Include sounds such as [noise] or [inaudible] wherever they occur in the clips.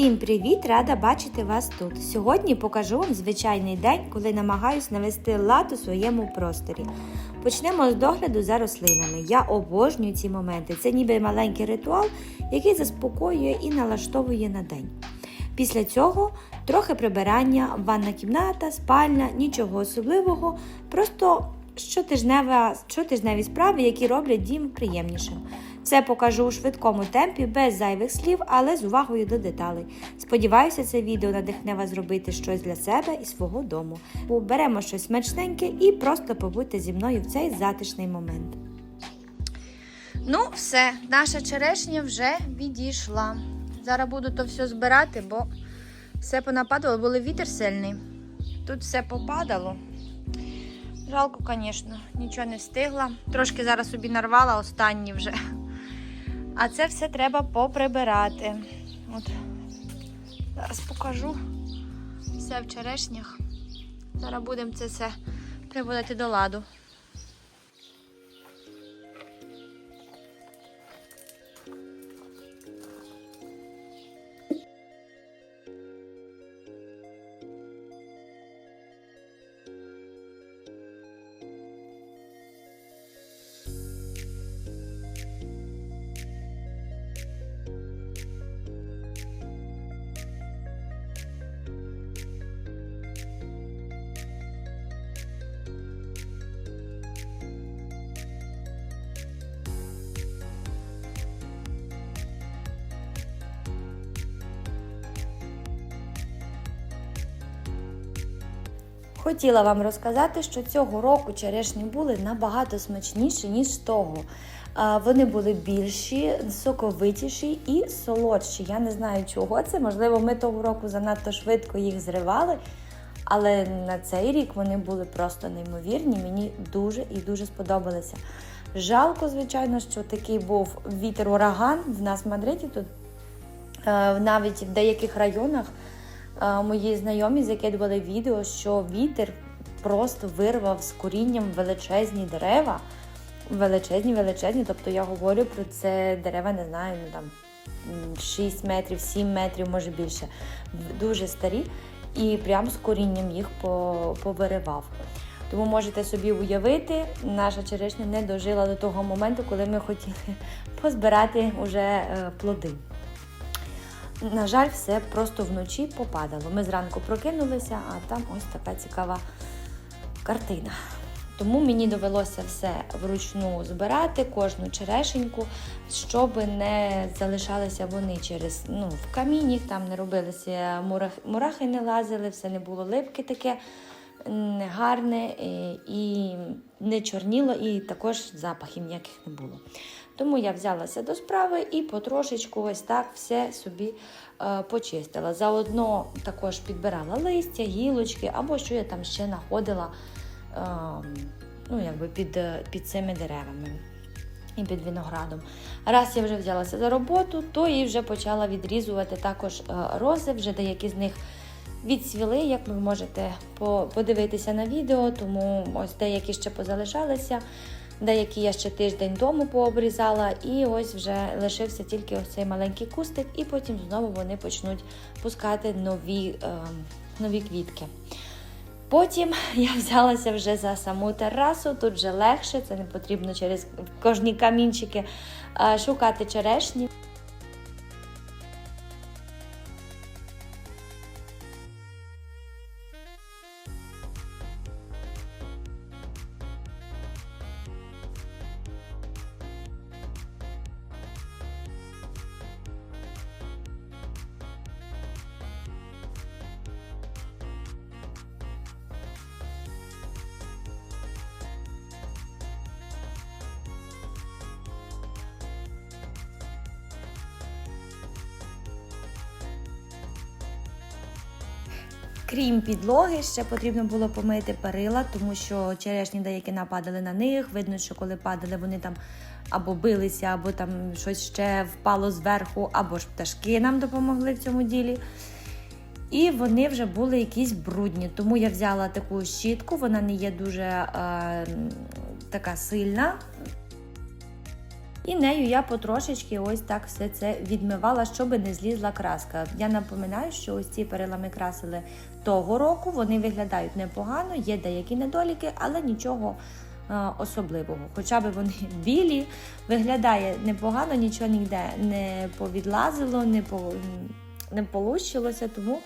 Всім привіт! Рада бачити вас тут. Сьогодні покажу вам звичайний день, коли намагаюсь навести лад у своєму просторі. Почнемо з догляду за рослинами. Я обожнюю ці моменти. Це ніби маленький ритуал, який заспокоює і налаштовує на день. Після цього трохи прибирання, ванна кімната, спальня, нічого особливого, просто щотижневі справи, які роблять дім приємнішим. Все покажу у швидкому темпі, без зайвих слів, але з увагою до деталей. Сподіваюся, це відео надихне вас зробити щось для себе і свого дому. Беремо щось смачненьке і просто побудьте зі мною в цей затишний момент. Ну, все, наша черешня вже відійшла. Зараз буду то все збирати, бо все понападало, бо вітер сильний. Тут все попадало. Жалко, звісно, нічого не встигла. Трошки зараз собі нарвала останні вже. А це все треба поприбирати. От. Зараз покажу все в черешнях. Зараз будемо це все приводити до ладу. Хотіла вам розказати, що цього року черешні були набагато смачніші, ніж того. Вони були більші, соковитіші і солодші. Я не знаю, чого це. Можливо, ми того року занадто швидко їх зривали. Але на цей рік вони були просто неймовірні. Мені дуже і дуже сподобалися. Жалко, звичайно, що такий був вітер-ураган в нас в Мадриді. Тут е, навіть в деяких районах мої знайомі закидували відео, що вітер просто вирвав з корінням величезні дерева. Величезні, величезні. Тобто я говорю про це дерева, не знаю, ну там 6 метрів, 7 метрів, може більше. Дуже старі. І прямо з корінням їх повиривав. Тому можете собі уявити, наша черешня не дожила до того моменту, коли ми хотіли [laughs] позбирати вже плоди. На жаль, все просто вночі попадало. Ми зранку прокинулися, а там ось така цікава картина. Тому мені довелося все вручну збирати, кожну черешеньку, щоб не залишалися вони через ну, в камінні, там не робилися мурахи, мурахи не лазили, все не було липке таке гарне і не чорніло, і також запахів ніяких не було. Тому я взялася до справи і потрошечку ось так все собі е, почистила. Заодно також підбирала листя, гілочки або що я там ще знаходила е, ну, якби під, під цими деревами. І під виноградом. Раз я вже взялася за роботу, то і вже почала відрізувати також рози, вже деякі з них відсвіли, як ви можете подивитися на відео, тому ось деякі ще позалишалися, деякі я ще тиждень тому пообрізала, і ось вже лишився тільки ось цей маленький кустик, і потім знову вони почнуть пускати нові, е, нові квітки. Потім [laughs] я взялася вже за саму терасу, тут вже легше, це не потрібно через кожні камінчики шукати черешні. Крім підлоги, ще потрібно було помити перила, тому що черешні деякі нападали на них. Видно, що коли падали, вони там або билися, або там щось ще впало зверху, або ж пташки нам допомогли в цьому ділі. І вони вже були якісь брудні. Тому я взяла таку щітку, вона не є дуже е, така сильна. І нею я потрошечки ось так все це відмивала, щоб не злізла краска. Я напоминаю, що ось ці перелами красили того року, вони виглядають непогано, є деякі недоліки, але нічого е, особливого. Хоча б вони [laughs] білі, виглядає непогано, нічого ніде не повідлазило, не, по, не полущилося, тому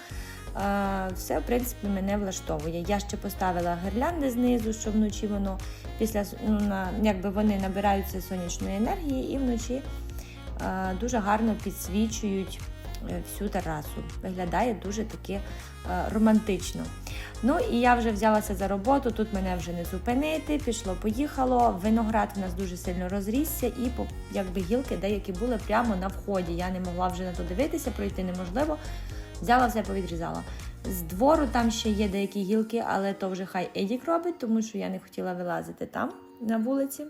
все, в принципі, мене влаштовує. Я ще поставила гирлянди знизу, що вночі воно після ну, на, якби вони набираються сонячної енергії і вночі дуже гарно підсвічують е, всю терасу. Виглядає дуже таки е, романтично. Ну і я вже взялася за роботу, тут мене вже не зупинити, пішло, поїхало. Виноград у нас дуже сильно розрісся, і по- якби гілки деякі були прямо на вході. Я не могла вже на то дивитися, пройти неможливо. Взяла все, повідрізала. З двору там ще є деякі гілки, але то вже хай Едік робить, тому що я не хотіла вилазити там на вулиці.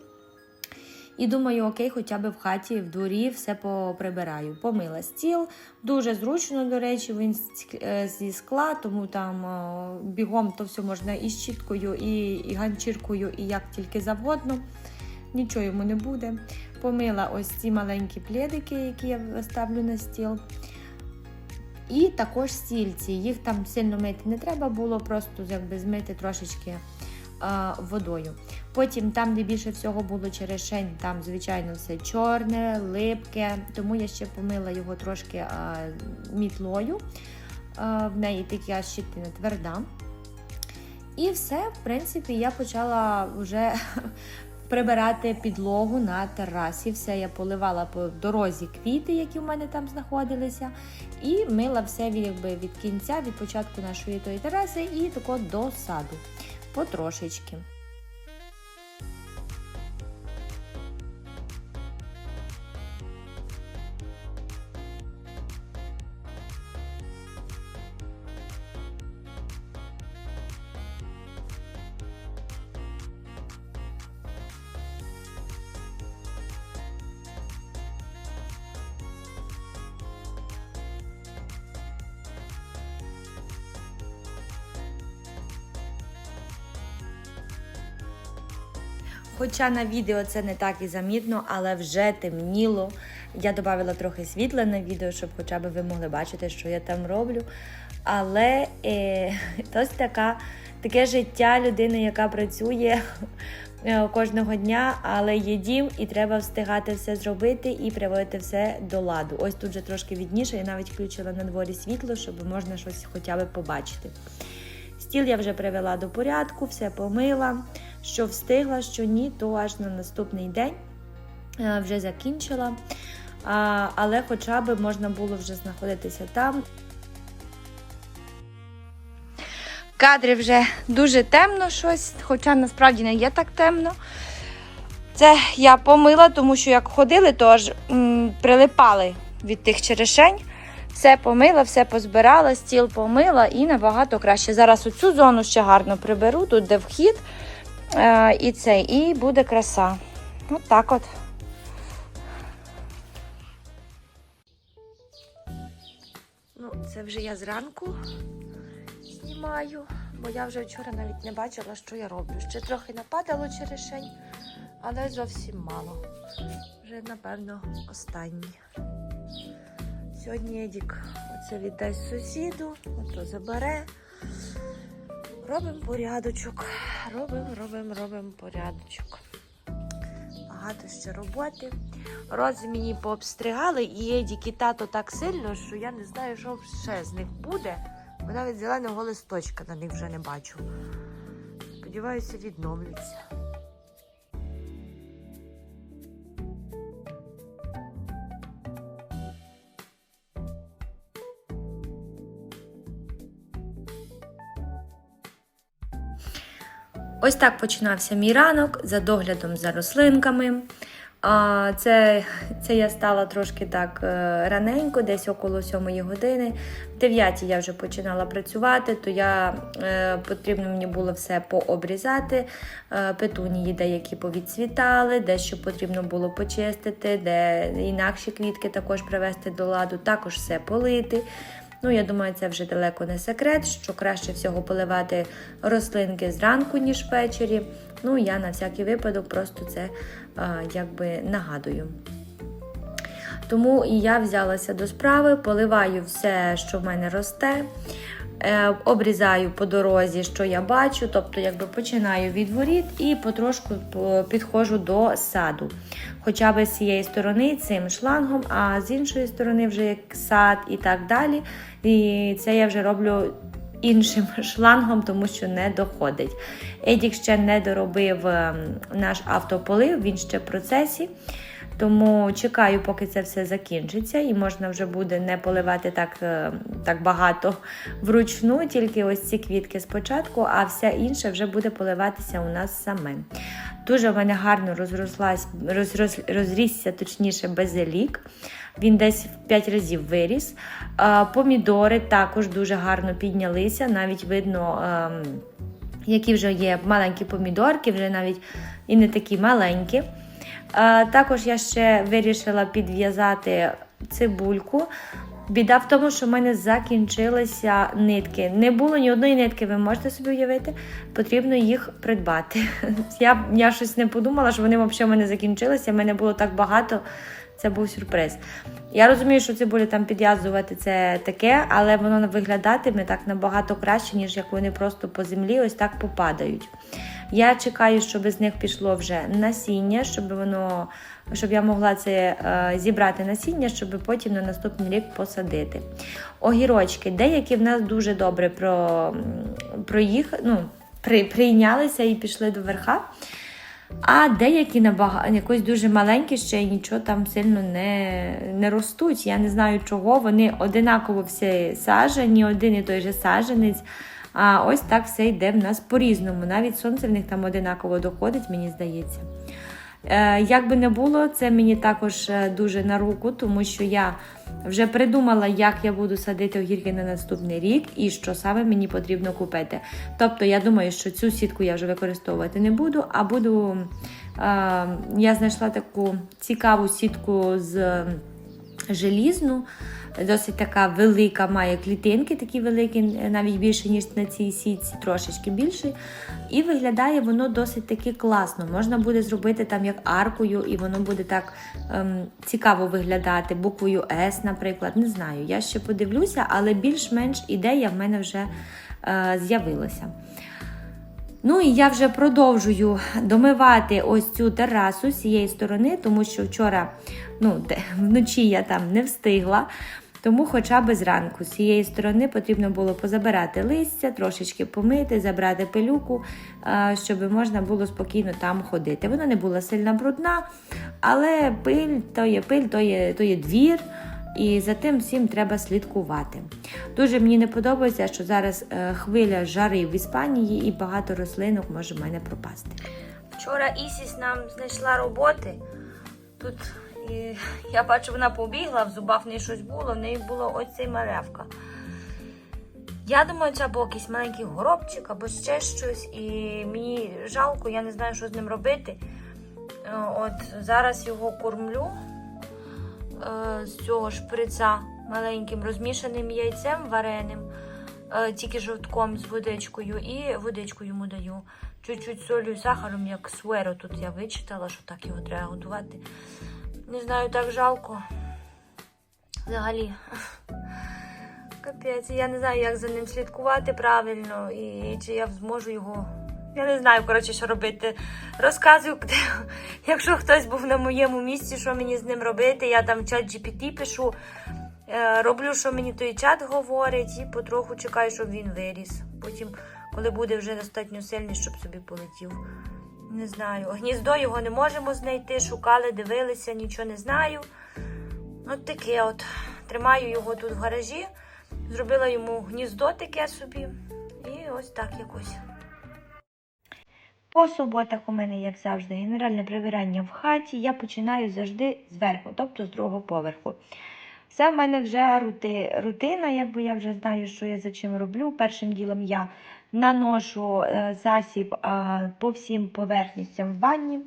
І думаю, окей, хоча б в хаті, в дворі все поприбираю. Помила стіл. Дуже зручно, до речі, він е, зі скла, тому там е, бігом то все можна і щіткою, і, і ганчіркою, і як тільки завгодно. Нічого йому не буде. Помила ось ці маленькі пледики, які я ставлю на стіл. І також стільці. Їх там сильно мити не треба було, просто якби змити трошечки а, водою. Потім, там, де більше всього було черешень, там, звичайно, все чорне, липке, тому я ще помила його трошки а, мітлою. А, в неї така щитина тверда. І все, в принципі, я почала вже прибирати підлогу на терасі. Все я поливала по дорозі квіти, які в мене там знаходилися, і мила все якби, від кінця, від початку нашої тої тераси і тако до саду. Потрошечки. Хоча на відео це не так і замітно, але вже темніло. Я додала трохи світла на відео, щоб хоча б ви могли бачити, що я там роблю. Але е, [laughs] ось така, таке життя людини, яка працює е, кожного дня, але є дім, і треба встигати все зробити і приводити все до ладу. Ось тут вже трошки відніше, я навіть включила на дворі світло, щоб можна щось хоча б побачити. Стіл я вже привела до порядку, все помила. Що встигла, що ні, то аж на наступний день е, вже закінчила. Але хоча б можна було вже знаходитися там. Кадри вже дуже темно щось, хоча насправді не є так темно. Це я помила, тому що як ходили, то аж м, прилипали від тих черешень. Все помила, все позбирала, стіл помила і набагато краще. Зараз оцю зону ще гарно приберу, тут де вхід. Е, і цей, і буде краса. От так от. Ну, це вже я зранку знімаю, бо я вже вчора навіть не бачила, що я роблю. Ще трохи нападало черешень, але зовсім мало. Вже, напевно, останній. Сьогодні Едік оце віддасть сусіду, ото забере. Робимо порядочок. Робимо, робимо, робимо порядочок. Багато ще роботи. Рози мені пообстригали і Едік і тато так сильно, що я не знаю, що ще з них буде. Бо навіть зеленого листочка на них вже не бачу. Сподіваюся, відновляться. Ось так починався мій ранок за доглядом за рослинками. Це, це я стала трошки так е, раненько, десь около 7 години. В 9 я вже починала працювати, то я е, потрібно мені було все пообрізати. Е, петунії деякі повідцвітали, дещо потрібно було почистити, де інакші квітки також привести до ладу, також все полити. Ну, я думаю, це вже далеко не секрет, що краще всього поливати рослинки зранку, ніж ввечері. Ну, я на всякий випадок просто це а, якби нагадую. Тому і я взялася до справи, поливаю все, що в мене росте, обрізаю по дорозі, що я бачу, тобто якби починаю від воріт і потрошку підходжу до саду. Хоча б з цієї сторони цим шлангом, а з іншої сторони вже як сад і так далі. І це я вже роблю іншим [laughs] шлангом, тому що не доходить. Едік ще не доробив ем, наш автополив, він ще в процесі. Тому чекаю, поки це все закінчиться, і можна вже буде не поливати так, е, так багато вручну, тільки ось ці квітки спочатку, а все інше вже буде поливатися у нас саме. Дуже в мене гарно розрослась, розрос, розрісся, точніше, базилік. Він десь в 5 разів виріс. Е, Помідори також дуже гарно піднялися, навіть видно. ем, які вже є маленькі помідорки, вже навіть і не такі маленькі. Також я ще вирішила підв'язати цибульку. Біда в тому, що в мене закінчилися нитки. Не було ні одної нитки, ви можете собі уявити, потрібно їх придбати. [laughs] Я, я щось не подумала, що вони взагалі в мене закінчилися. В мене було так багато, це був сюрприз. Я розумію, що цибулю там підв'язувати це таке, але воно виглядатиме так набагато краще, ніж як вони просто по землі ось так попадають. Я чекаю, щоб з них пішло вже насіння, щоб воно, щоб я могла це е, зібрати насіння, щоб потім на наступний рік посадити. Огірочки, деякі в нас дуже добре про, про їх, ну, при, прийнялися і пішли до верха. А деякі набагато якось дуже маленькі, ще й нічого там сильно не, не ростуть. Я не знаю чого. Вони одинаково всі сажені, один і той же саженець. А ось так все йде в нас по-різному. Навіть сонце в них там одинаково доходить, мені здається. Е, як би не було, це мені також е, дуже на руку, тому що я вже придумала, як я буду садити огірки на наступний рік і що саме мені потрібно купити. Тобто, я думаю, що цю сітку я вже використовувати не буду, а буду. Е, я знайшла таку цікаву сітку з желізну, досить така велика, має клітинки такі великі, навіть більше, ніж на цій сітці, трошечки більше. І виглядає воно досить таки класно. Можна буде зробити там як аркою, і воно буде так ем, цікаво виглядати, буквою S, наприклад. Не знаю. Я ще подивлюся, але більш-менш ідея в мене вже е, з'явилася. Ну і я вже продовжую домивати ось цю терасу з цієї сторони, тому що вчора, ну, вночі я там не встигла. Тому хоча б зранку з цієї сторони потрібно було позабирати листя, трошечки помити, забрати пилюку, е, щоб можна було спокійно там ходити. Вона не була сильно брудна, але пиль то є пиль, то є, то є двір. І за тим всім треба слідкувати. Дуже мені не подобається, що зараз е, хвиля жари в Іспанії і багато рослинок може в мене пропасти. Вчора Ісіс нам знайшла роботи. Тут і, я бачу, вона побігла, в зубах в неї щось було, в неї було ось цей малявка. Я думаю, це або якийсь маленький горобчик, або ще щось. І мені жалко, я не знаю, що з ним робити. Е, От зараз його кормлю е, з цього шприца маленьким розмішаним яйцем вареним, е, тільки жовтком з водичкою, і водичку йому даю. Чуть-чуть солью і сахаром, як суеро. Тут я вичитала, що так його треба готувати. Не знаю, так жалко. Взагалі. Капець, я не знаю, як за ним слідкувати правильно, і чи я зможу його. Я не знаю, коротше, що робити. Розказую, [laughs] якщо хтось був на моєму місці, що мені з ним робити. Я там чат GPT пишу, е, роблю, що мені той чат говорить, і потроху чекаю, щоб він виріс. Потім, коли буде вже достатньо сильний, щоб собі полетів. Не знаю. Гніздо його не можемо знайти, шукали, дивилися, нічого не знаю. От таке от. Тримаю його тут в гаражі, зробила йому гніздо таке собі. І ось так якось. По суботах у мене, як завжди, генеральне прибирання в хаті. Я починаю завжди зверху, тобто з другого поверху. Це в мене вже рути, рутина, якби я вже знаю, що я за чим роблю. Першим ділом я наношу е, засіб е, по всім поверхностям в ванні.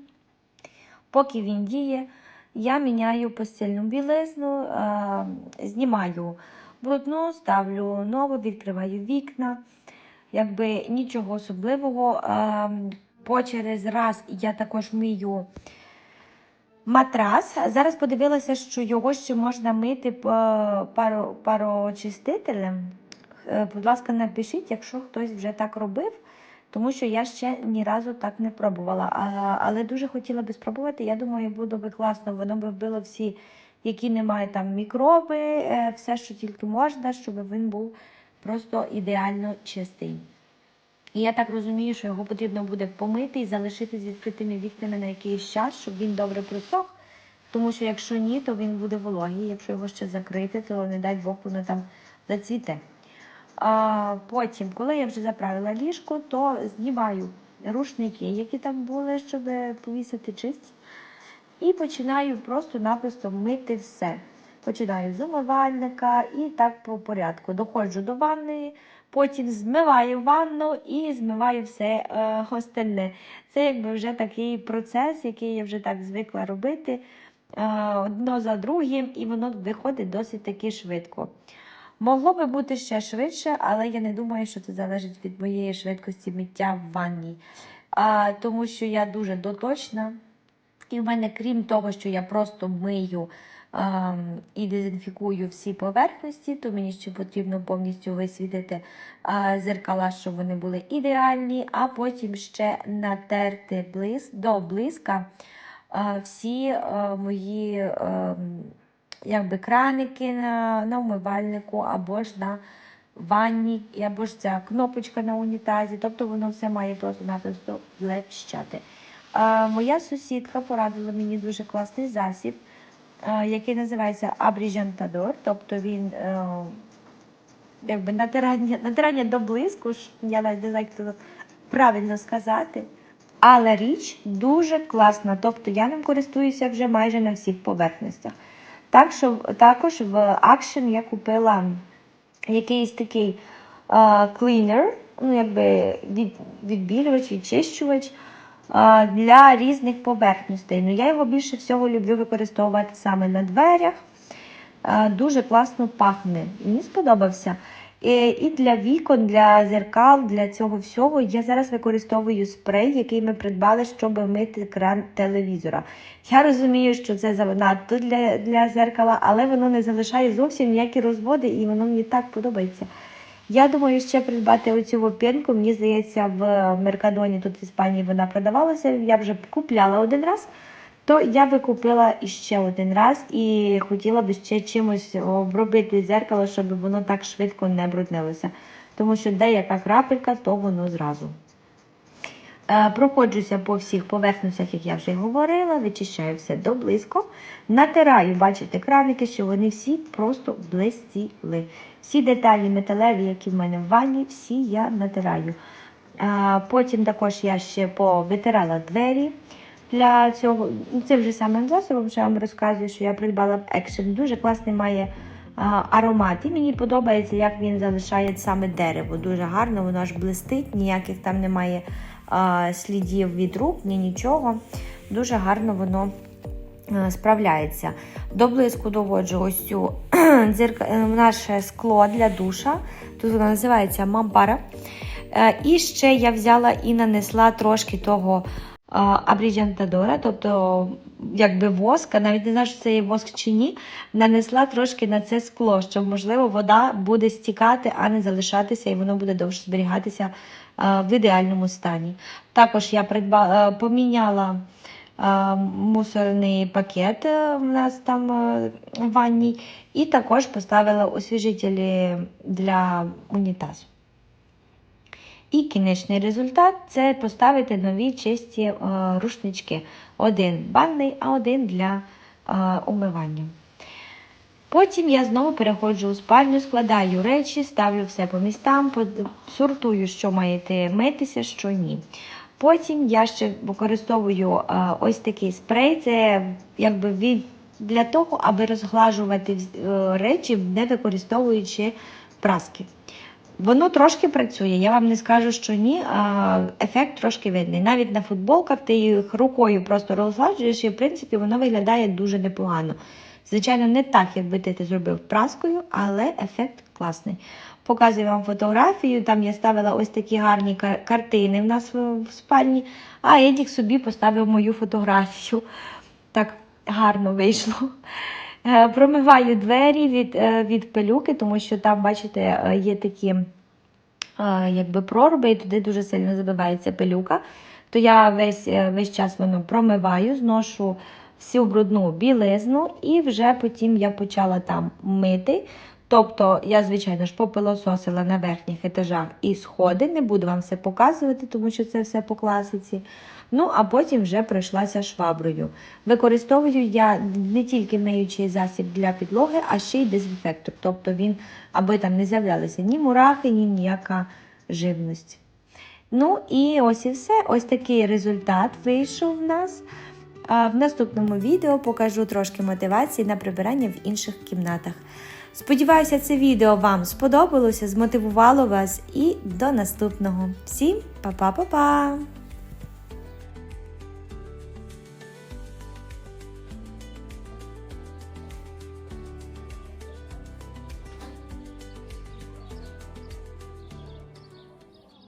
Поки він діє, я міняю постільну білизну, е, знімаю брудну, ставлю нову, відкриваю вікна. Якби нічого особливого. По через раз я також мию матрас. Зараз подивилася, що його ще можна мити по- паро, пароочистителем. Е, Будь ласка, напишіть, якщо хтось вже так робив, тому що я ще ні разу так не пробувала. А, але дуже хотіла би спробувати. Я думаю, було би класно, воно би вбило всі, які не мають там мікроби, е, все, що тільки можна, щоб він був просто ідеально чистий. І я так розумію, що його потрібно буде помити і залишити з відкритими вікнами на якийсь час, щоб він добре просох. Тому що якщо ні, то він буде вологий. Якщо його ще закрити, то не дай Бог воно там зацвіте. Потім, коли я вже заправила ліжко, то знімаю рушники, які там були, щоб повісити чисті. І починаю просто-напросто мити все. Починаю з умивальника і так по порядку. Доходжу до ванної, потім змиваю ванну і змиваю все е, остальне. Це якби вже такий процес, який я вже так звикла робити е, одно за другим, і воно виходить досить таки швидко. Могло би бути ще швидше, але я не думаю, що це залежить від моєї швидкості миття в ванні. А, тому що я дуже доточна. І в мене, крім того, що я просто мию ем, і дезінфікую всі поверхності, то мені ще потрібно повністю висвітити е, зеркала, щоб вони були ідеальні, а потім ще натерти блиск, до блиска е, всі е, мої е, якби краники на, на умивальнику або ж на ванні, або ж ця кнопочка на унітазі. Тобто воно все має просто-напросто блищати. Е, моя сусідка порадила мені дуже класний засіб, е, який називається Абріжантадор. Тобто він е, якби натирання, натирання до блиску, я навіть не знаю, як правильно сказати. Але річ дуже класна. Тобто я ним користуюся вже майже на всіх поверхностях. Так що, також в Action я купила якийсь такий клінер, ну якби від, відбілювач, відчищувач а, для різних поверхностей. Ну, я його більше всього люблю використовувати саме на дверях. А, Дуже класно пахне. Мені сподобався. І, для вікон, для зеркал, для цього всього я зараз використовую спрей, який ми придбали, щоб мити кран телевізора. Я розумію, що це занадто для, для зеркала, але воно не залишає зовсім ніякі розводи, і воно мені так подобається. Я думаю, ще придбати оцю пінку. Мені здається, в Меркадоні тут в Іспанії вона продавалася. Я вже купляла один раз, то я би купила іще один раз і хотіла би ще чимось обробити зеркало, щоб воно так швидко не бруднилося. Тому що деяка крапелька, то воно зразу. Е, Проходжуся по всіх поверхностях, як я вже говорила, вичищаю все до близько. Натираю, бачите, краники, що вони всі просто блистіли. Всі деталі металеві, які в мене в ванні, всі я натираю. Е, Потім також я ще повитирала двері. Для цього ну, цим же самим засобом, що я вам розказую, що я придбала в Action. Дуже класний має а, аромат. І мені подобається, як він залишає саме дерево. Дуже гарно, воно аж блистить, ніяких там немає а, слідів від рук, ні нічого. Дуже гарно воно е, справляється. До блиску доводжу ось цю [clears throat] дзерка... е, наше скло для душа. Тут воно називається мампара. Е, І ще я взяла і нанесла трошки того абріджантадора, тобто якби воск, а навіть не знаю, що це є воск чи ні, нанесла трошки на це скло, щоб, можливо, вода буде стікати, а не залишатися, і воно буде довше зберігатися а, в ідеальному стані. Також я придба... е, поміняла а, мусорний пакет е, в нас там е, в ванній, і також поставила освіжителі для унітазу. І кінечний результат це поставити нові чисті е, рушнички. Один банний, а один для е, умивання. Потім я знову переходжу у спальню, складаю речі, ставлю все по містам, сортую, що маєте митися, що ні. Потім я ще використовую е, ось такий спрей. Це якби від, для того, аби розглажувати речі, не використовуючи праски. Воно трошки працює, я вам не скажу, що ні, а ефект трошки видний. Навіть на футболках ти їх рукою просто розгладжуєш, і в принципі воно виглядає дуже непогано. Звичайно, не так, якби ти це зробив праскою, але ефект класний. Показую вам фотографію. Там я ставила ось такі гарні картини в нас в спальні, а Едік собі поставив мою фотографію. Так гарно вийшло. Е, Промиваю двері від, е, від пилюки, тому що там, бачите, е, є такі якби проруби, і туди дуже сильно забивається пилюка. То я весь, весь час воно промиваю, зношу всю брудну білизну, і вже потім я почала там мити. Тобто, я, звичайно ж, попилососила на верхніх етажах і сходи. Не буду вам все показувати, тому що це все по класиці. Ну, а потім вже пройшлася шваброю. Використовую я не тільки миючий засіб для підлоги, а ще й дезінфектор. Тобто він, аби там не з'являлися ні мурахи, ні ніяка живність. Ну і ось і все. Ось такий результат вийшов в нас. В наступному відео покажу трошки мотивації на прибирання в інших кімнатах. Сподіваюся, це відео вам сподобалося, змотивувало вас і до наступного. Всім па-па-па-па!